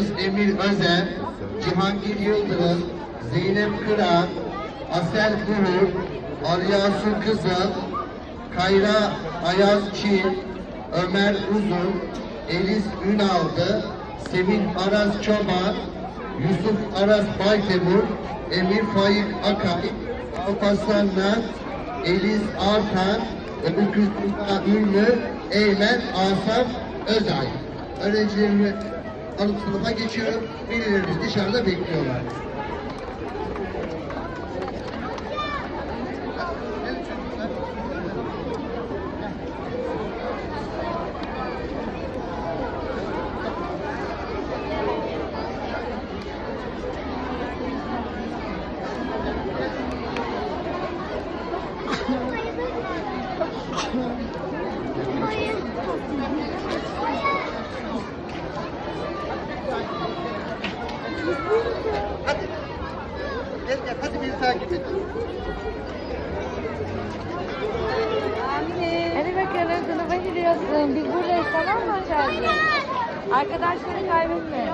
Yavuz Emir Özer, Cihangir Yıldırım, Zeynep Kıran, Asel Kuhur, Aryasu Kızıl, Kayra Ayaz Çin, Ömer Uzun, Elis Ünaldı, Semih Aras Çoban, Yusuf Aras Baytemur, Emir Faik Akay, Alparslan Mert, Elis Artan, Öbüküzullah Ünlü, Eymen Asaf Özay. Öğrencilerimi sınıfa geçiyorum. Velilerimiz dışarıda bekliyorlar. Hadi. Gel gel hadi beni takip et. Hadi bakalım sınıfa gidiyorsun. Biz buradayız tamam mı aşağıda? Arkadaşları kaybetme.